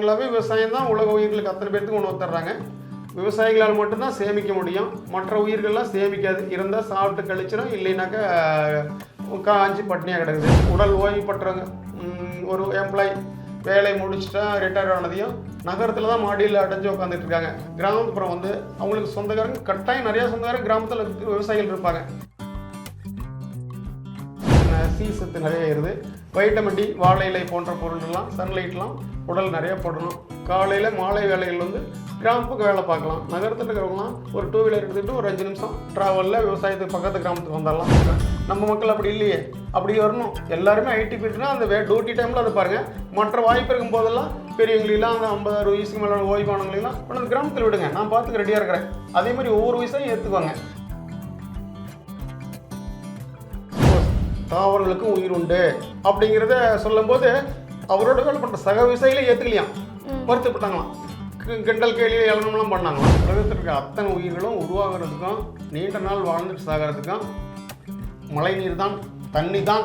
காலங்களாகவே விவசாயம் தான் உலக உயிர்களுக்கு அத்தனை பேர்த்துக்கு உணவு தர்றாங்க விவசாயிகளால் மட்டும்தான் சேமிக்க முடியும். மற்ற உயிர்கள்லாம் சேமிக்காது. இருந்தால் சாப்பிட்டு கழிச்சிடும் இல்லைனாக்கா காஞ்சி பட்னியாக கிடக்குது. உடல் ஓய்வு ஒரு எம்ப்ளாய் வேலை முடிச்சுட்டா ரிட்டையர் ஆனதையும் நகரத்தில் தான் மாடியில் அடைஞ்சு உட்காந்துட்டு இருக்காங்க. கிராமப்புறம் வந்து அவங்களுக்கு சொந்தக்காரங்க கட்டாயம் நிறையா சொந்தக்காரங்க கிராமத்தில் விவசாயிகள் இருப்பாங்க. சி சத்து நிறைய ஏறுது வைட்டமின் டி வாழை இலை போன்ற பொருள்லாம் சன்லைட்லாம் உடல் நிறைய போடணும். காலையில் மாலை வேலைகள் வந்து கிராமத்துக்கு வேலை பார்க்கலாம். நகரத்தில் இருக்கிறவங்களாம் ஒரு டூ வீலர் எடுத்துகிட்டு ஒரு அஞ்சு நிமிஷம் ட்ராவலில் விவசாயத்துக்கு பக்கத்து கிராமத்துக்கு வந்துடலாம். நம்ம மக்கள் அப்படி இல்லையே. அப்படி வரணும். எல்லாருமே ஐடி ஃபீல்டுனா அந்த வே டியூட்டி டைமில் அதை பாருங்கள் மற்ற வாய்ப்பு இருக்கும் போதெல்லாம் பெரியவங்களெல்லாம் அந்த ஐம்பது அறுபது வயசுக்கு மேலே ஓய்வானவங்களெல்லாம் கொண்டு கிராமத்தில் விடுங்க. நான் பார்த்துக்க ரெடியாக இருக்கிறேன். அதே மாதிரி ஒவ்வொரு வயசையும் ஏற்றுக்குவாங்க தாவரங்களுக்கும் உயிர் உண்டு. அப்படிங்கிறத சொல்லும்போது அவரோட வேலை பண்ணுற சக விவசாயிகளே ஏற்றுக்கலையாம் வருத்தப்பட்டாங்களாம். கி- கிண்டல் கேள்வி இளனம்லாம் பண்ணாங்களாம் உலகத்தில் இருக்க அத்தனை உயிர்களும் உருவாகிறதுக்கும் நீண்ட நாள் வாழ்ந்துட்டு சாகிறதுக்கும் மழை நீர் தான் தண்ணி தான்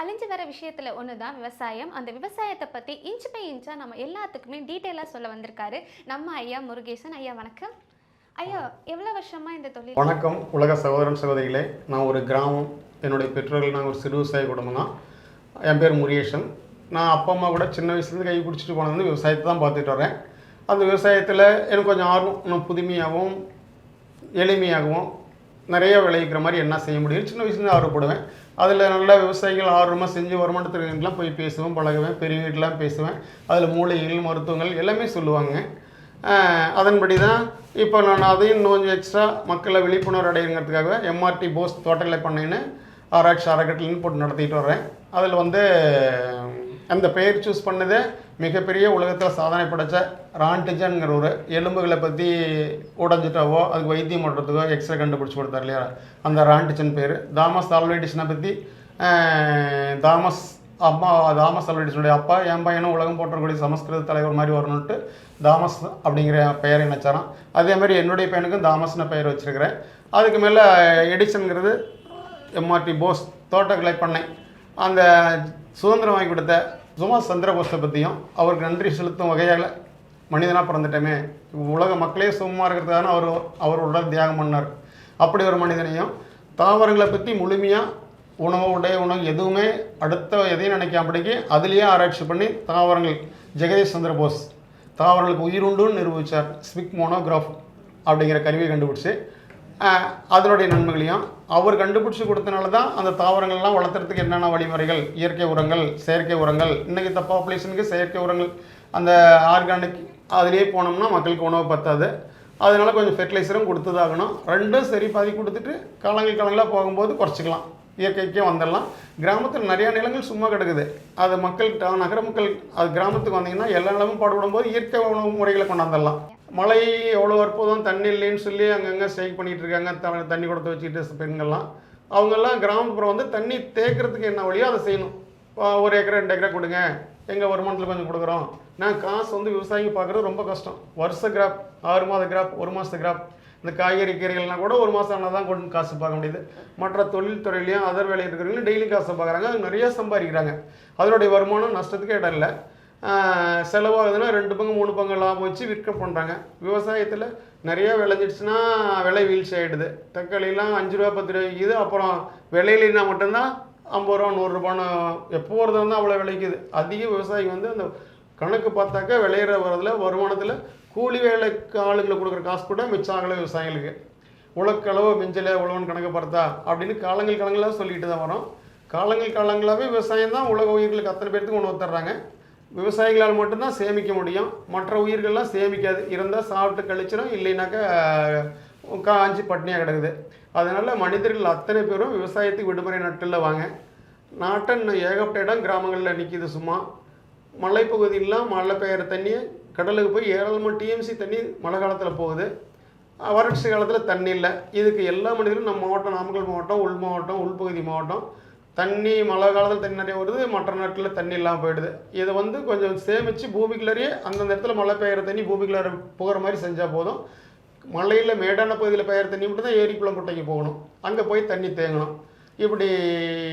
அழிஞ்சு வர விஷயத்தில் ஒன்று தான் விவசாயம். அந்த விவசாயத்தை பற்றி இன்ச் பை இன்ச்சாக நம்ம எல்லாத்துக்குமே டீட்டெயிலாக சொல்ல வந்திருக்காரு நம்ம ஐயா முருகேசன். ஐயா வணக்கம். ஐயா எவ்வளோ வருஷமாக இந்த தொழில்? வணக்கம். உலக சகோதரன் சகோதரிகளே நான் ஒரு கிராமம். என்னுடைய பெற்றோர்கள் நான் ஒரு சிறு விவசாய குடும்பம் தான். என் பேர் முருகேசன். நான் அப்பா அம்மா கூட சின்ன வயசுலேருந்து கை பிடிச்சிட்டு போனது வந்து விவசாயத்தை தான் பார்த்துட்டு வரேன் அந்த விவசாயத்தில் எனக்கு கொஞ்சம் ஆர்வம் இன்னும் புதுமையாகவும் எளிமையாகவும் நிறைய விளைவிக்கிற மாதிரி என்ன செய்ய முடியும்? சின்ன வயசுலேருந்து ஆர்வப்படுவேன். அதில் நல்ல விவசாயிகள் ஆர்வமாக செஞ்சு வருமானத்துலாம் போய் பேசுவேன் பழகுவேன் பெரியவங்களாம் பேசுவேன். அதில் மூலிகைகள் மருத்துவங்கள் எல்லாமே சொல்லுவாங்க. அதன்படி தான் இப்போ நான் அதையும் இன்னும் கொஞ்சம் எக்ஸ்ட்ரா மக்களை விழிப்புணர்வு அடையுங்கிறதுக்காக எம்ஆர்டி போஸ் தோட்டக்கலை பண்ணைன்னு ஆராய்ச்சி அறக்கட்டளைன்னு போட்டு நடத்திட்டு வர்றேன். அதில் வந்து அந்த பெயர் சூஸ் பண்ணதே மிகப்பெரிய உலகத்தில் சாதனை படைச்ச ரான்டிஜன்ங்கிற ஒரு எலும்புகளை பற்றி உடஞ்சிட்டாவோ அதுக்கு வைத்தியம் பண்ணுறதுக்கோ எக்ஸ்ரே கண்டுபிடிச்சி கொடுத்தார் இல்லையா? அந்த ரான்டிஜன் பேர். தாமஸ் ஆல்வேடிஷனை பற்றி தாமஸ் அம்மா தாமஸ் அல்வடிசனுடைய அப்பா என் பையனும் உலகம் போற்றக்கூடிய சமஸ்கிருத தலைவர் மாதிரி வரணுன்ட்டு தாமஸ் அப்படிங்கிற பெயரை நினச்சாராம் அதே மாதிரி என்னுடைய பையனுக்கும் தாமஸ்னு பெயர் வச்சிருக்கிறேன். அதுக்கு மேலே எடிசன்கிறது எம்ஆர்டி போஸ் தோட்டக்கலை பண்ணை. அந்த சுதந்திரம் வாங்கி கொடுத்த சுபாஷ் சந்திரபோஸை பற்றியும் அவருக்கு நன்றி செலுத்தும் வகையால் மனிதனாக பிறந்துட்டோமே. உலக மக்களே சும்மா இருக்கிறதுக்கான அவர் அவர் உடல் தியாகம் பண்ணார். அப்படி ஒரு மனிதனையும் தாவரங்களை பற்றி முழுமையாக உணவு உடைய உணவு எதுவுமே அடுத்த எதையும் நினைக்காமடிக்கு அதுலேயே ஆராய்ச்சி பண்ணி தாவரங்கள் ஜெகதீஷ் சந்திர போஸ் தாவரங்களுக்கு உயிர் நிரூபித்தார் ஸ்விக் மோனோகிராஃப் அப்படிங்கிற கருவியை கண்டுபிடிச்சி அதனுடைய நன்மைகளையும் அவர் கண்டுபிடிச்சி கொடுத்தனால தான் அந்த தாவரங்கள்லாம் வளர்த்துறதுக்கு என்னென்ன வழிமுறைகள்? இயற்கை உரங்கள் செயற்கை உரங்கள். இன்றைக்கி இந்த பாப்புலேஷனுக்கு செயற்கை உரங்கள் அந்த ஆர்கானிக் அதிலே போனோம்னா மக்களுக்கு உணவு பத்தாது. அதனால் கொஞ்சம் ஃபெர்டிலைசரும் கொடுத்துதாகணும். ரெண்டும் சரி பாதி கொடுத்துட்டு காலங்கள் காலங்களாக போகும்போது குறைச்சிக்கலாம். இயற்கைக்கே வந்துடலாம். கிராமத்தில் நிறையா நிலங்கள் சும்மா கிடக்குது. அது மக்கள் நகர மக்கள் அது கிராமத்துக்கு வந்தீங்கன்னா எல்லா நிலமும் பாடுபடும் போது இயற்கை உணவு முறைகளை கொண்டாந்துடலாம். மழை எவ்வளோ அற்புதம் தண்ணி இல்லைன்னு சொல்லி அங்கங்கே ஸ்டேக் பண்ணிகிட்டு இருக்காங்க. த- தண்ணி கொடுத்து வச்சுக்கிட்டு பெண்கள்லாம். அவங்கெல்லாம் கிராமப்புறம் வந்து தண்ணி தேக்கிறதுக்கு என்ன வழியோ அதை செய்யணும். ஒரு ஏக்கரை ரெண்டு ஏக்கரை கொடுங்க. எங்கள் வருமானத்தில் கொஞ்சம் கொடுக்குறோம். நான் காசு வந்து விவசாயிங்க பார்க்குறது ரொம்ப கஷ்டம். வருஷ கிராப் ஆறு மாத கிராப் ஒரு மாதத்து கிராப் இந்த காய்கறி கீரைகள்லாம் கூட ஒரு மாதம் ஆனால் தான் கொண்டு காசு பார்க்க முடியுது. மற்ற தொழில் துறையிலையும் அதர் வேலையில் இருக்கிறவங்களும் டெய்லி காசு பார்க்குறாங்க. நிறைய சம்பாதிக்கிறாங்க. அதனுடைய வருமானம் நஷ்டத்துக்கு இடம் இல்லை. செலவாகுதுன்னா ரெண்டு பங்கு மூணு பங்கு லாபம் வச்சு விற்க பண்ணுறாங்க விவசாயத்தில் நிறைய விளைஞ்சிடுச்சுன்னா விலை வீழ்ச்சி ஆகிடுது தக்காளிலாம் அஞ்சு ரூபா பத்து ரூபா விற்கிது அப்புறம் விலையிலனா மட்டும்தான் ஐம்பது ரூபா நூறுரூபான்னு எப்போ ஒரு தான் அவ்வளோ விளைக்குது. அதிக விவசாயி வந்து அந்த கணக்கு பார்த்தாக்கா விளையிற வரதில் வருமானத்தில் கூலி வேலைக்கு ஆளுங்களை கொடுக்குற காசு கூட மிச்சம் ஆகலை விவசாயிகளுக்கு. உலக்களவு மிஞ்சல உழவன் கணக்கு பார்த்தா அப்படின்னு காலங்கள் காலங்களாக சொல்லிட்டு தான் வரோம். காலங்கள் காலங்களாகவே விவசாயம் தான் உலக உயிர்களுக்கு அத்தனை பேர்த்துக்கு உணவு தர்றாங்க. விவசாயிகளால் மட்டும்தான் சேமிக்க முடியும். மற்ற உயிர்கள்லாம் சேமிக்காது. இருந்தால் சாப்பிட்டு கழிச்சிடும் இல்லைனாக்கா காஞ்சி பட்னியாக கிடக்குது. அதனால் மனிதர்கள் அத்தனை பேரும் விவசாயத்துக்கு விடுமுறை நாட்களில் வாங்க. நாட்டன் ஏகப்பட்ட இடம் கிராமங்களில் நிற்கிது சும்மா. மலைப்பகுதியெல்லாம் மழை பெய்கிற தண்ணி கடலுக்கு போய் ஏராளமாக டிஎம்சி தண்ணி மழை காலத்தில் போகுது. வறட்சி காலத்தில் தண்ணி இல்லை. இதுக்கு எல்லா மனிதரும் நம்ம மாவட்டம் நாமக்கல் மாவட்டம் உள் மாவட்டம் உள்பகுதி மாவட்டம் தண்ணி மழை காலத்தில் தண்ணி நிறைய வருது மற்ற நாட்டில் தண்ணி இல்லாமல் போயிடுது. இதை வந்து கொஞ்சம் சேமித்து பூமிக்குள்ளேயே அந்தந்த இடத்துல மழை பெய்கிற தண்ணி பூமிக்குள்ளார போகிற மாதிரி செஞ்சால் போதும். மலையில் மேடான பகுதியில் பெய்கிற தண்ணி மட்டும் தான் ஏரி குளம் குட்டைக்கு போகணும். அங்கே போய் தண்ணி தேங்கணும். இப்படி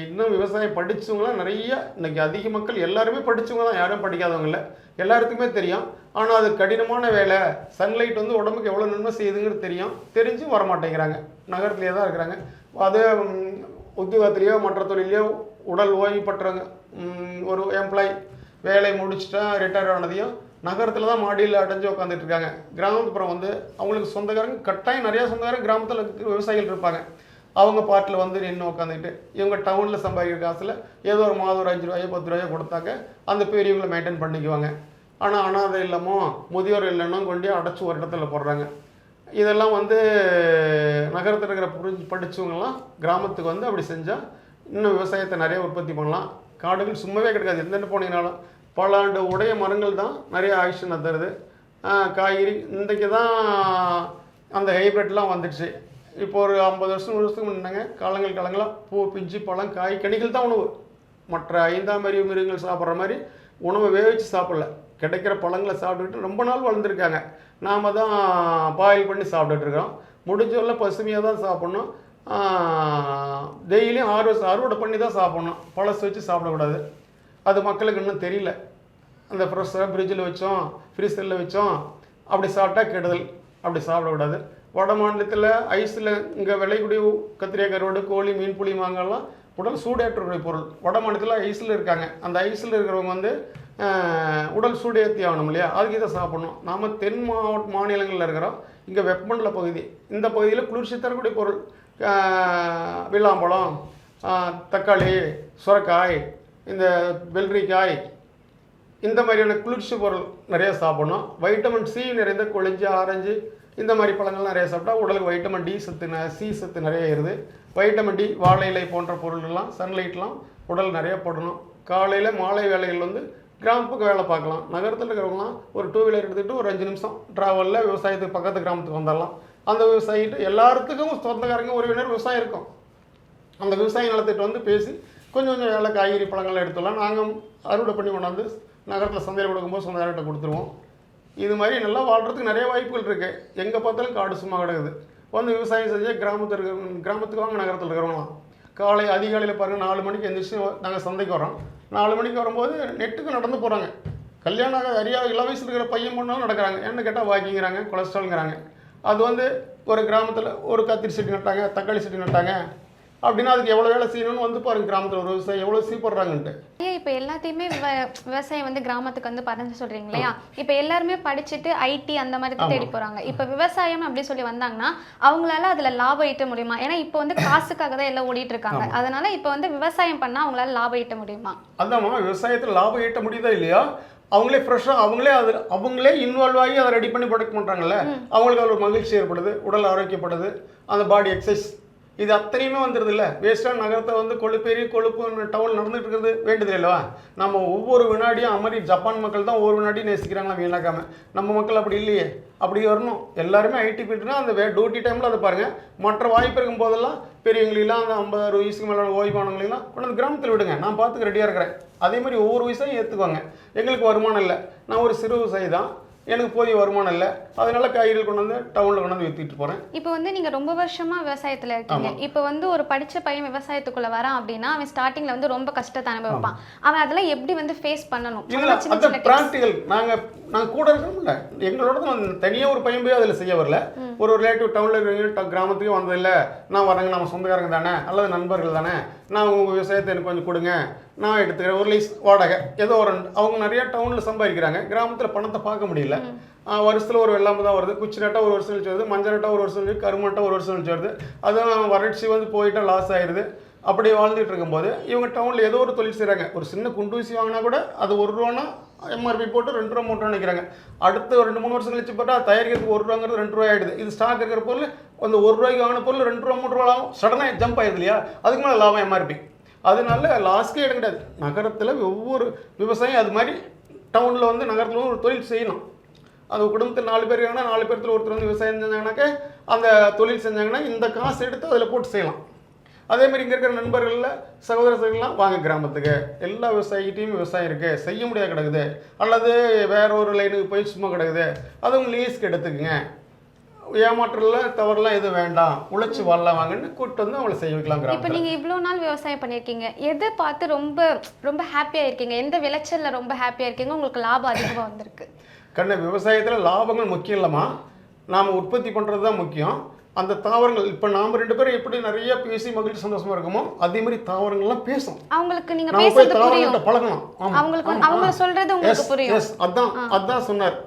இன்னும் விவசாயம் படித்தவங்களாம் நிறைய இன்றைக்கி அதிக மக்கள் எல்லாருமே படித்தவங்க தான் யாரும் படிக்காதவங்க இல்லை. எல்லாருக்குமே தெரியும். ஆனால் அது கடினமான வேலை. சன்லைட் வந்து உடம்புக்கு எவ்வளோ நன்மை செய்யுதுங்கிறது தெரியும். தெரிஞ்சும் வர மாட்டேங்கிறாங்க நகரத்துலேயே தான் இருக்கிறாங்க. அது உத்தியோகத்திலேயோ மற்ற தொழிலையோ உடல் ஓய்வு பெற்றவங்க ஒரு எம்ப்ளாய் வேலை முடிச்சுட்டா ரிட்டையர் ஆனதையும் நகரத்தில் தான் மாடியில் அடைஞ்சு உட்காந்துட்டு இருக்காங்க. கிராமப்புறம் வந்து அவங்களுக்கு சொந்தக்காரங்க கட்டாயம் நிறையா சொந்தக்காரங்க கிராமத்தில் விவசாயிகள் இருப்பாங்க. அவங்க பாட்டில் வந்து நின்று உட்காந்துக்கிட்டு இவங்க டவுனில் சம்பாதிக்கிற காசில் ஏதோ ஒரு மாதம் ஒரு அஞ்சு ரூபாயோ பத்து ரூபாயோ கொடுத்தாக்க அந்த பெரியவங்களை மெயின்டைன் பண்ணிக்குவாங்க. ஆனால் அனாதை இல்லமோ முதியோர் இல்லைன்னா கொண்டு அடைச்சி ஒரு இடத்துல போடுறாங்க. இதெல்லாம் வந்து நகரத்தில் இருக்கிற புரிஞ்சு படித்தவங்கலாம் கிராமத்துக்கு வந்து அப்படி செஞ்சால் இன்னும் விவசாயத்தை நிறைய உற்பத்தி பண்ணலாம். காடுகள் சும்மாவே கிடைக்காது. எந்தெந்த போனீங்கனாலும் பல ஆண்டு உடைய மரங்கள் தான் நிறைய ஆக்ஷனை தருது காய்கறி இன்றைக்கு தான் அந்த ஹைப்ரிட்லாம் வந்துடுச்சு. இப்போ ஒரு ஐம்பது வருஷம் நூறு வருஷத்துக்கு முன்னாங்க காலங்கள் காலங்களாக பூ பிஞ்சு பழம் காய் கனிகள் தான் உணவு. மற்ற ஐந்தாம் அறிவு மிருகங்கள் சாப்பிட்ற மாதிரி உணவை வேவிச்சு சாப்பிடல. கிடைக்கிற பழங்களை சாப்பிட்டுக்கிட்டு ரொம்ப நாள் வளர்ந்துருக்காங்க. நாம் தான் பாயில் பண்ணி சாப்பிட்டுட்ருக்கோம் முடிஞ்சவரை பசுமையாக தான் சாப்பிட்ணும். டெய்லியும் ஆர்வ அறுவடை பண்ணி தான் சாப்பிட்ணும். பழசு வச்சு சாப்பிடக்கூடாது. அது மக்களுக்கு இன்னும் தெரியல. அந்த ஃப்ரெஷ்ஷாக ஃப்ரிட்ஜில் வச்சோம் ஃப்ரீசரில் வச்சோம் அப்படி சாப்பிட்டா கெடுதல். அப்படி சாப்பிடக்கூடாது. வட மாநிலத்தில் ஐஸில் இங்கே விளையக்கூடிய கத்திரிக்காய் கருவாடு கோழி மீன் புளி மாங்கெல்லாம் உடல் சூடேற்றக்கூடிய பொருள். வட மாநிலத்தில் ஐஸில் இருக்காங்க. அந்த ஐஸில் இருக்கிறவங்க வந்து உடல் சூடேற்றி ஆகணும் இல்லையா? அதுக்கு இதை சாப்பிடணும். நாம் தென் மாவட்ட மாநிலங்களில் இருக்கிறோம் இங்கே வெப்பமண்டல பகுதி. இந்த பகுதியில் குளிர்ச்சி தரக்கூடிய பொருள். ஆஹ், விளாம்பழம் தக்காளி சுரக்காய் இந்த வெள்ளரிக்காய் இந்த மாதிரியான குளிர்ச்சி பொருள் நிறையா சாப்பிடணும். வைட்டமின் சி நிறைந்த கொழிஞ்சி ஆரஞ்சு இந்த மாதிரி பழங்கள் நிறைய சாப்பிட்டா உடலுக்கு வைட்டமின் டி சத்து ந- சி சத்து நிறைய ஏறுது. வைட்டமின் டி வாழை இலை போன்ற பொருள்லாம் சன்லைட்லாம் உடல் நிறைய போடணும். காலையில் மாலை வேலைகள் வந்து கிராமத்துக்கு வேலை பார்க்கலாம். நகரத்தில் இருக்கிறவங்களாம் ஒரு டூ வீலர் எடுத்துகிட்டு ஒரு அஞ்சு நிமிஷம் ட்ராவலில் விவசாயத்துக்கு பக்கத்து கிராமத்துக்கு வந்துடலாம். அந்த விவசாயிட்டு எல்லாத்துக்கும் சொந்தக்காரங்க உறவினர் விவசாயம் இருக்கும். அந்த விவசாய நிலத்திட்டு வந்து பேசி கொஞ்சம் கொஞ்சம் வேலை காய்கறி பழங்கள்லாம் எடுத்துடலாம். நாங்கள் அறுவடை பண்ணி கொண்டாந்து நகரத்தில் சந்தையில் கொடுக்கும்போது சொந்தக்காரர்கிட்ட கொடுத்துருவோம். இது மாதிரி நல்லா வாழ்கிறதுக்கு நிறைய வாய்ப்புகள் இருக்குது எங்கே பார்த்தாலும் காடு சும்மா கிடக்குது. வந்து விவசாயம் செஞ்சு கிராமத்தில் இருக்கிற கிராமத்துக்கு வாங்க நகரத்தில் இருக்கிறவங்களாம். காலை அதிகாலையில் பாருங்கள் நாலு மணிக்கு எந்திரிச்சு நாங்கள் சந்தைக்கு வரோம் நாலு மணிக்கு வரும்போது நெட்டுக்கு நடந்து போகிறாங்க கல்யாணம் ஆக அறியா இள வயசில் இருக்கிற பையன் பொண்ணாலும் நடக்கிறாங்க. என்ன கேட்டால் வாக்கிங்கிறாங்க கொலஸ்ட்ரால்ங்கிறாங்க. அது வந்து ஒரு கிராமத்தில் ஒரு கத்திரி செடி நட்டாங்க தக்காளி செடி நட்டாங்க. அப்படின்னா அதுக்கு எவ்வளோ வேலை செய்யணும்னு வந்து பாருங்க கிராமத்தில் ஒரு விவசாயி எவ்வளோ சீப்படுறாங்கன்ட்டு. ஐயா இப்போ எல்லாத்தையுமே விவ- விவசாயம் வந்து கிராமத்துக்கு வந்து பறந்து சொல்றீங்க இல்லையா? இப்போ எல்லாருமே படிச்சுட்டு ஐடி அந்த மாதிரி தான் தேடி போறாங்க. இப்போ விவசாயம் அப்படி சொல்லி வந்தாங்கன்னா அவங்களால அதுல லாபம் ஈட்ட முடியுமா? ஏன்னா இப்போ வந்து காசுக்காக தான் எல்லாம் ஓடிட்டு இருக்காங்க. அதனால இப்போ வந்து விவசாயம் பண்ணா அவங்களால லாபம் ஈட்ட முடியுமா? அதாம்மா விவசாயத்தில் லாபம் ஈட்ட முடியுதா இல்லையா? அவங்களே ஃப்ரெஷ்ஷாக அவங்களே அது அவங்களே இன்வால்வ் ஆகி அதை ரெடி பண்ணி ப்ரொடக்ட் பண்ணுறாங்கல்ல அவங்களுக்கு அது ஒரு மகிழ்ச்சி ஏற்படுது உடல் ஆரோக்கியப்படுது அந்த பாடி எக்ஸசைஸ் இது அத்தனையுமே வந்துடுது இல்லை. வேஸ்ட்டாக நகரத்தை வந்து கொழுப்பேறி கொழுப்பு டவுன் நடந்துட்டு இருக்கிறது வேண்டியது இல்லைவா? நம்ம ஒவ்வொரு வினாடியும் அமெரி ஜப்பான் மக்கள் தான் ஒவ்வொரு வினாடியும் நேசிக்கிறாங்களா வீணாக்காம. நம்ம மக்கள் அப்படி இல்லையே. அப்படி வரணும். எல்லாருமே ஐடி ஃபீல்டுனா அந்த வே டியூட்டி டைமில் அதை பாருங்கள் மற்ற வாய்ப்பு இருக்கும் போதெல்லாம் பெரியவங்களெல்லாம் அந்த ஐம்பது அறுபது வயசுக்கு மேலே ஓய்வானவங்களெல்லாம் கொண்டு கிராமத்தில் விடுங்க. நான் பார்த்துக்க ரெடியாக இருக்கிறேன். அதே மாதிரி ஒவ்வொரு வயசையும் ஏற்றுக்குவாங்க எங்களுக்கு வருமானம் இல்லை. நான் ஒரு சிறு விவசாயி தான். எனக்கு போதிய வருமானம் இல்லை. அதனால காய்கறிகள் கொண்டு வந்து டவுனில் கொண்டு வந்து விற்றுட்டு போகிறேன் இப்போ வந்து நீங்க ரொம்ப வருஷமா விவசாயத்துல இருக்கீங்க. இப்போ வந்து ஒரு படிச்ச பையன் விவசாயத்துக்குள்ள வரான் அப்படின்னா அவன் ஸ்டார்டிங்ல வந்து ரொம்ப கஷ்டத்தை அனுபவிப்பான். அவன் அதெல்லாம் எப்படி வந்து ஃபேஸ் பண்ணணும். ப்ராக்டிக்கல் நாங்கள் நாங்கள் கூட இருக்கோம்ல எங்களோட தான் தனியாக ஒரு பையன் போய் அதில் செய்ய வரல. ஒரு ரிலேட்டிவ் டவுனில் இருக்கிறவங்க கிராமத்துக்கு வந்ததில்லை நான் வரேங்க நம்ம சொந்தக்காரங்க தானே. அல்லது நண்பர்கள் தானே. நான் உங்கள் விவசாயத்தை எனக்கு கொஞ்சம் கொடுங்க. நான் எடுத்துக்கிறேன் ஒரு லைஸ் வாடகை. ஏதோ ஒரு அவங்க நிறைய டவுனில் சம்பாதிக்கிறாங்க. கிராமத்தில் பணத்தை பார்க்க முடியல. வருஷத்தில் ஒரு வெள்ளாமை தான் வருது. குச்சி நட்டா ஒரு வருஷம் கழிச்சு வருது. மஞ்சள் நட்டா ஒரு வருஷம் கழிச்சு கருமட்டா ஒரு வருஷம் கழிச்சு வருது. அதுவும் வறட்சி வந்து போயிட்டா லாஸ் ஆயிடுது அப்படி வாழ்ந்துட்டு இருக்கும்போது இவங்க டவுனில் ஏதோ ஒரு தொழில் செய்கிறாங்க ஒரு சின்ன குண்டூசி வாங்கினா கூட அது ஒரு ரூபானா எம்ஆர்பி போட்டு ரெண்டு ரூபா மூணு ரூபா நினைக்கிறாங்க. அடுத்து ஒரு ரெண்டு மூணு வருஷம் கழிச்சு பார்த்தா தயாரிக்கிறதுக்கு ஒரு ரூபாங்கிறது ரெண்டு ரூபாய் ஆயிடுது. இது ஸ்டாக் இருக்கிற பொருள் அந்த ஒரு ரூபாய்க்கு வாங்கின பொருள் ரெண்டு ரூபா மூணு ரூபா ஆகும் சடனாக ஜம்ப் ஆயிடுது இல்லையா? அதுக்கு மேலே லாபம் எம்ஆர்பி அதனால லாஸ்க்கே இடம் கிடையாது. நகரத்தில் ஒவ்வொரு விவசாயம் அது மாதிரி டவுனில் வந்து நகரத்தில் ஒரு தொழில் செய்யணும். அது குடும்பத்தில் நாலு பேர் இருக்காங்கன்னா நாலு பேர்த்தில் ஒருத்தர் வந்து விவசாயம் செஞ்சாங்கன்னாக்க அந்த தொழில் செஞ்சாங்கன்னா இந்த காசு எடுத்து அதில் போட்டு செய்யலாம். அதே மாதிரி இங்கே இருக்கிற நண்பர்களில் சகோதர சகோதரிலாம் வாங்க கிராமத்துக்கு. எல்லா விவசாயிகிட்டையும் விவசாயம் இருக்குது செய்ய முடியாது கிடக்குது. அல்லது வேற ஒரு லைனுக்கு போய் சும்மா கிடக்குது. அதுவும் லீஸ்க்கு எடுத்துக்கங்க. ஏமாற்றலாம் தவறுலாம் எதுவும் வேண்டாம். உழைச்சி வாழலாம் வாங்கன்னு கூப்பிட்டு வந்து அவங்கள செய்ய வைக்கலாம் இப்போ கிராமத்தில். நீங்க இவ்வளோ நாள் விவசாயம் பண்ணியிருக்கீங்க. எதை பார்த்து ரொம்ப ரொம்ப ஹாப்பியா இருக்கீங்க? எந்த விளைச்சல்ல ரொம்ப ஹாப்பியா இருக்கீங்க? உங்களுக்கு லாபம் அதிகமா வந்திருக்கு. கண்ண விவசாயத்தில் லாபங்கள் முக்கியம் இல்லைம்மா. நாம் உற்பத்தி பண்ணுறது தான் முக்கியம். அந்த தாவரங்கள் இப்போ நாம் ரெண்டு பேரும் எப்படி நிறைய பேசி மகிழ்ச்சி சந்தோஷமா இருக்கோமோ அதே மாதிரி தாவரங்கள்லாம் பேசும். அவங்களுக்கு நீங்க நம்ம போய் தாவரங்கள்ட்ட பழகணும் அவங்களுக்கு அவங்க. சொல்றது உங்களுக்கு புரியும். அதான் அதான் சொன்னார்.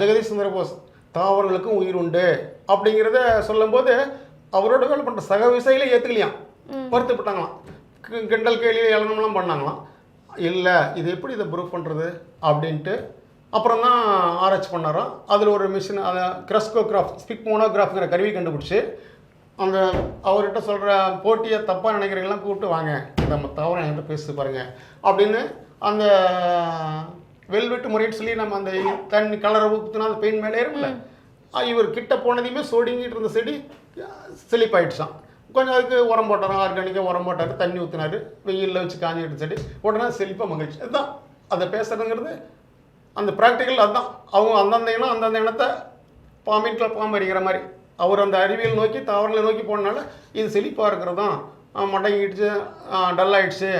ஜெகதீஷ் சந்திர போஸ் தாவரங்களுக்கும் உயிர் உண்டு. அப்படிங்கிறத சொல்லும்போது அவரோட வேலை பண்ணுற சக விவசாயிகளே ஏற்றுக்கலையாம் வருத்தப்பட்டாங்களாம் கிண்டல் கேலி இளனம்லாம் பண்ணாங்களாம். இல்லை இது எப்படி இதை ப்ரூவ் பண்ணுறது அப்படின்ட்டு அப்புறம் தான் ஆராய்ச்சி பண்ணாராம். அதில் ஒரு மிஷின் அதை கிரஸ்கோகிராஃப் ஸ்பிக் மோனோகிராஃப்ங்கிற கருவி கண்டுபிடிச்சி அந்த அவர்கிட்ட சொல்கிற போட்டியை தப்பாக நினைக்கிறவங்களாம் கூப்பிட்டு வாங்க. இந்த தவறு என்கிட்ட பேசி பாருங்க. அப்படின்னு அந்த வெல்வெட்டு முறைன்னு சொல்லி நம்ம அந்த தண்ணி கலரை ஊற்றுனா அந்த பெயின் மேலே ஏறும்ல. இவர் கிட்ட போனதையுமே சோடிங்கிட்டு இருந்த செடி செழிப்பாயிடுச்சான் கொஞ்சம் அதுக்கு உரம் போட்டாராம். ஆர்கானிக்காக உரம் போட்டார். தண்ணி ஊற்றினாரு வெயிலில் வச்சு காஞ்சிட்டு செடி. உடனே செழிப்பாக மகிழ்ச்சி. அதுதான். அதை பேசுறதுங்கிறது அந்த ப்ராக்டிக்கல் அதுதான் அவங்க அந்தந்த இனம் அந்தந்த இனத்தை பாம்பின்ல பாம்பு அடிக்கிற மாதிரி. அவர் அந்த அறிவியல் நோக்கி தாவரங்களை நோக்கி போனனால இது செழிப்பாக இருக்கிறதும் மடங்கிடுச்சு டல் ஆயிடுச்சு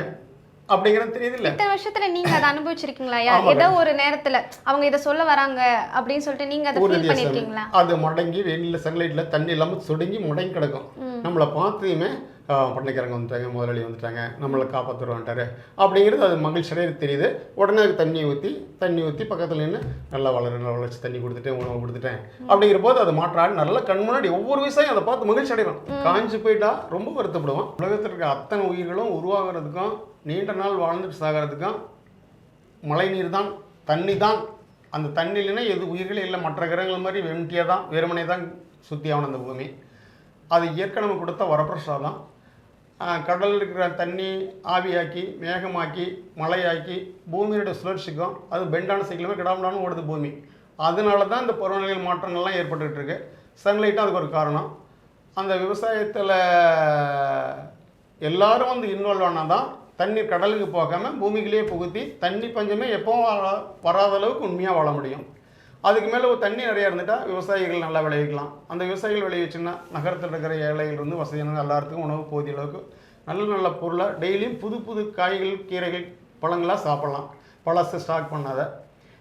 அப்படிங்கிறது தெரியுது இல்லை? இத்தனை வருஷத்துல நீங்க அதை அனுபவிச்சிருக்கீங்களா. ஏதோ ஒரு நேரத்துல அவங்க இதை சொல்ல வராங்க அப்படின்னு சொல்லிட்டு நீங்க அதை ஃபீல் பண்ணிருக்கீங்களா? அது மடங்கி வெயிலில் சன்லைட்டில் தண்ணி இல்லாமல் சுடுங்கி முடங்கி கிடக்கும். நம்மளை பார்த்ததையுமே ஆ, பண்ணைக்காரங்க வந்துட்டாங்க முதலாளி வந்துட்டாங்க நம்மளை காப்பாற்றுருவான்ட்டாரு அப்படிங்கிறது அது மகிழ்ச்சி அடைய தெரியுது. உடனே தண்ணி ஊற்றி தண்ணி ஊற்றி பக்கத்தில் நின்று நல்லா வளர நல்லா வளர்ச்சி தண்ணி கொடுத்துட்டேன் உணவு கொடுத்துட்டேன். அப்படிங்கிற போது அது மாற்றாடி நல்லா கண் முன்னாடி ஒவ்வொரு விவசாயம் அதை பார்த்து மகிழ்ச்சி அடைகிறோம் காஞ்சி போயிட்டா ரொம்ப வருத்தப்படுவோம் உலகத்தில் இருக்க அத்தனை உயிர்களும் உருவாகிறதுக்கும் நீண்ட நாள் வாழ்ந்துட்டு சாகிறதுக்கும் மழை நீர் தான் தண்ணி தான். அந்த தண்ணி இல்லைன்னா எது உயிர்களே இல்லை. மற்ற கிரகங்கள் மாதிரி வெம்டியாக தான் வெறுமனே தான் சுற்றி ஆகணும் அந்த பூமி. அது இயற்கை நமக்கு கொடுத்த வரப்பிரசாதம். கடலில் இருக்கிற தண்ணி ஆவியாக்கி மேகமாக்கி மழையாக்கி பூமியோட சுழற்சிக்கும் அது பெண்டான சைக்கிளுமே கிடாமடான்னு ஓடுது பூமி. அதனால தான் இந்த பருவநிலை மாற்றங்கள்லாம் ஏற்பட்டுக்கிட்டு இருக்கு. சன்லைட்டும் அதுக்கு ஒரு காரணம். அந்த விவசாயத்தில் எல்லாரும் வந்து இன்வால்வ் ஆனால் தான் தண்ணீர் கடலுக்கு போகாமல் பூமிக்குள்ளேயே புகுத்தி தண்ணி பஞ்சமே எப்போவும் வராத அளவுக்கு உண்மையாக வாழ முடியும். அதுக்கு மேலே ஒரு தண்ணி நிறையா இருந்துட்டால் விவசாயிகள் நல்லா விளைவிக்கலாம். அந்த விவசாயிகள் விளைவிச்சுன்னா நகரத்தில் இருக்கிற ஏழைகள் வந்து வசதியான எல்லாத்துக்கும் உணவு போதிய அளவுக்கு நல்ல நல்ல பொருளாக டெய்லியும் புது புது காய்கள் கீரைகள் பழங்களாக சாப்பிட்லாம். பழசு ஸ்டாக் பண்ணாத.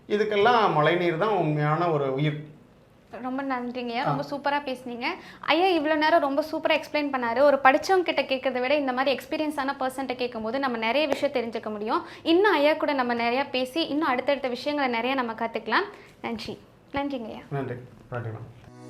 இதுக்கெல்லாம் மழைநீர் தான் உண்மையான ஒரு உயிர். ரொம்ப நன்றிங்க. ஐயா ரொம்ப சூப்பரா பேசுனீங்க. ஐயா இவ்வளோ நேரம் ரொம்ப சூப்பரா எக்ஸ்பிளைன் பண்ணாரு. ஒரு படிச்சவங்க கிட்ட கேட்கறத விட இந்த மாதிரி எக்ஸ்பீரியன்ஸான பர்சன்ட்ட கேட்கும்போது நம்ம நிறைய விஷயம் தெரிஞ்சுக்க முடியும். இன்னும் ஐயா கூட நம்ம நிறைய பேசி இன்னும் அடுத்தடுத்த விஷயங்களை நிறைய நம்ம கத்துக்கலாம். நன்றி. நன்றிங்க ஐயா. நன்றி. பாட்டிக்கலாம்